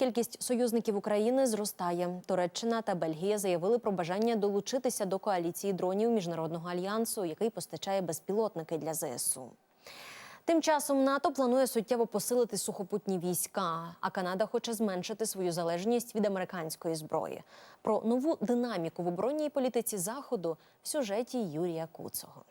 Кількість союзників України зростає. Туреччина та Бельгія заявили про бажання долучитися до коаліції дронів міжнародного альянсу, який постачає безпілотники для ЗСУ. Тим часом НАТО планує суттєво посилити сухопутні війська, а Канада хоче зменшити свою залежність від американської зброї. Про нову динаміку в оборонній політиці заходу в сюжеті Юрія Куцого.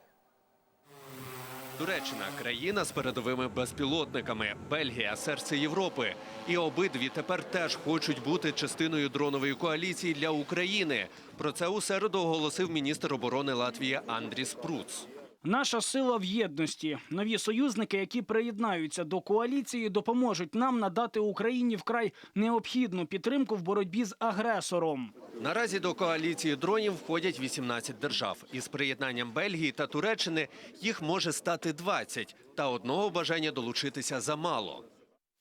Туреччина країна з передовими безпілотниками, Бельгія серце Європи. І обидві тепер теж хочуть бути частиною дронової коаліції для України. Про це у середу оголосив міністр оборони Латвії Андріс Пруц. Наша сила в єдності. Нові союзники, які приєднаються до коаліції, допоможуть нам надати Україні вкрай необхідну підтримку в боротьбі з агресором. Наразі до коаліції дронів входять 18 держав. Із приєднанням Бельгії та Туреччини їх може стати 20. Та одного бажання долучитися замало.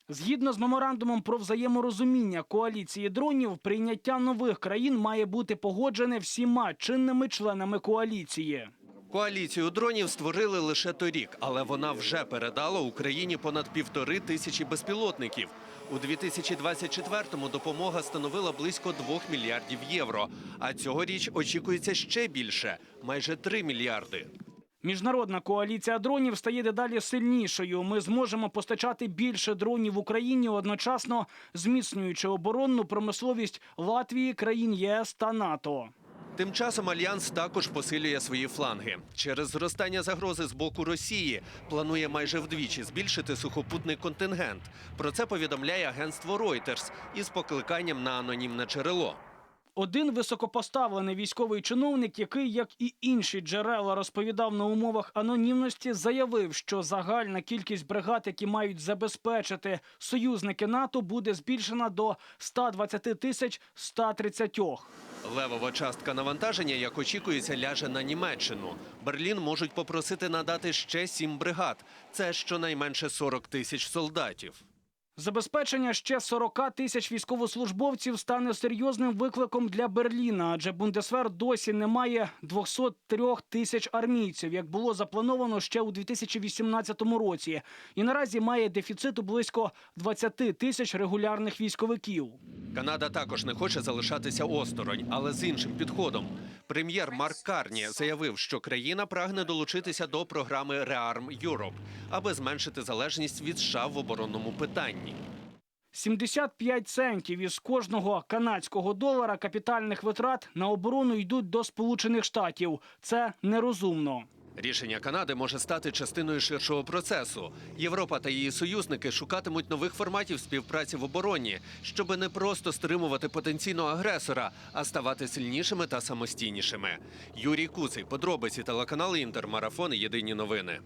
Згідно з меморандумом про взаєморозуміння коаліції дронів, прийняття нових країн має бути погоджене всіма чинними членами коаліції. Коаліцію дронів створили лише торік, але вона вже передала Україні понад півтори тисячі безпілотників. У 2024-му допомога становила близько 2 мільярдів євро. А цьогоріч очікується ще більше майже 3 мільярди. Міжнародна коаліція дронів стає дедалі сильнішою. Ми зможемо постачати більше дронів Україні, одночасно зміцнюючи оборонну промисловість Латвії, країн ЄС та НАТО. Тим часом альянс також посилює свої фланги. Через зростання загрози з боку Росії планує майже вдвічі збільшити сухопутний контингент. Про це повідомляє агентство Reuters із покликанням на анонімне джерело. Один високопоставлений військовий чиновник, який, як і інші джерела, розповідав на умовах анонімності, заявив, що загальна кількість бригад, які мають забезпечити союзники НАТО, буде збільшена до 120 тисяч 130. Левова частка навантаження, як очікується, ляже на Німеччину. Берлін можуть попросити надати ще сім бригад. Це щонайменше 40 тисяч солдатів. Забезпечення ще 40 тисяч військовослужбовців стане серйозним викликом для Берліна, адже Бундесвер досі не має 203 тисяч армійців, як було заплановано ще у 2018 році, і наразі має дефіциту близько 20 тисяч регулярних військовиків. Канада також не хоче залишатися осторонь, але з іншим підходом. Прем'єр Марк Карні заявив, що країна прагне долучитися до програми Rearm Europe, аби зменшити залежність від США в оборонному питанні. 75 центів із кожного канадського долара капітальних витрат на оборону йдуть до Сполучених Штатів. Це нерозумно. Рішення Канади може стати частиною ширшого процесу. Європа та її союзники шукатимуть нових форматів співпраці в обороні, щоби не просто стримувати потенційного агресора, а ставати сильнішими та самостійнішими. Юрій Куций, подробиці телеканал Інтермарафон. Єдині новини.